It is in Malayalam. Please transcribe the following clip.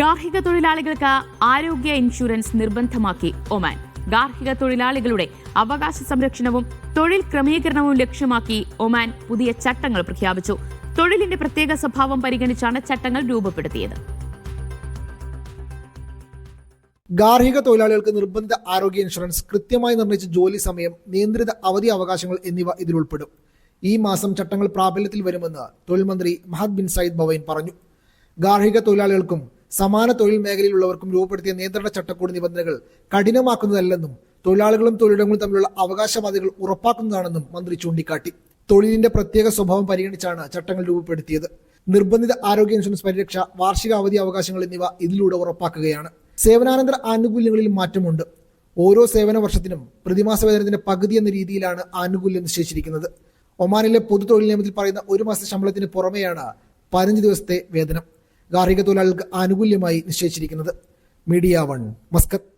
ഗാർഹിക തൊഴിലാളികൾക്ക് ആരോഗ്യ ഇൻഷുറൻസ് നിർബന്ധമാക്കി ഒമാൻ. ഗാർഹിക തൊഴിലാളികളുടെ അവകാശ സംരക്ഷണവും തൊഴിൽ ക്രമീകരണവും ലക്ഷ്യമാക്കി ഒമാൻ പുതിയ ചട്ടങ്ങൾ പ്രഖ്യാപിച്ചു. തൊഴിലിന്റെ പ്രത്യേക സ്വഭാവം പരിഗണിച്ചാണ് ചട്ടങ്ങൾ രൂപപ്പെടുത്തിയത്. ഗാർഹിക തൊഴിലാളികൾക്ക് നിർബന്ധ ആരോഗ്യ ഇൻഷുറൻസ് കൃത്യമായി നിർണയിച്ച ജോലി സമയം നിയന്ത്രിത അവധി അവകാശങ്ങൾ എന്നിവ ഇതിൽ ഉൾപ്പെടും. ഈ മാസം ചട്ടങ്ങൾ പ്രാബല്യത്തിൽ വരുമെന്ന് തൊഴിൽ മന്ത്രി മഹദ് ബിൻ സയ്യിദ് ബവൈൻ പറഞ്ഞു. ഗാർഹിക തൊഴിലാളികൾക്കും സമാന തൊഴിൽ മേഖലയിലുള്ളവർക്കും രൂപപ്പെടുത്തിയ നിയന്ത്രണ ചട്ടക്കൂട് നിബന്ധനകൾ കഠിനമാക്കുന്നതല്ലെന്നും തൊഴിലാളികളും തൊഴിലിടങ്ങളും തമ്മിലുള്ള അവകാശവാദികൾ ഉറപ്പാക്കുന്നതാണെന്നും മന്ത്രി ചൂണ്ടിക്കാട്ടി. തൊഴിലിന്റെ പ്രത്യേക സ്വഭാവം പരിഗണിച്ചാണ് ചട്ടങ്ങൾ രൂപപ്പെടുത്തിയത്. നിർബന്ധിത ആരോഗ്യ ഇൻഷുറൻസ് പരിരക്ഷ വാർഷിക അവധി അവകാശങ്ങൾ എന്നിവ ഇതിലൂടെ ഉറപ്പാക്കുകയാണ്. സേവനാനന്തര ആനുകൂല്യങ്ങളിൽ മാറ്റമുണ്ട്. ഓരോ സേവന വർഷത്തിനും പ്രതിമാസ വേതനത്തിന്റെ പകുതി എന്ന രീതിയിലാണ് ആനുകൂല്യം നിശ്ചയിച്ചിരിക്കുന്നത്. ഒമാനിലെ പൊതു തൊഴിൽ നിയമത്തിൽ പറയുന്ന ഒരു മാസത്തെ ശമ്പളത്തിന് പുറമെയാണ് പതിനഞ്ച് ദിവസത്തെ വേതനം. ഗാർഹിക തൊഴിലാളികൾക്ക് ആനുകൂല്യമായി നിശ്ചയിച്ചിരിക്കുന്നത് മീഡിയ വൺ മസ്കത്ത്.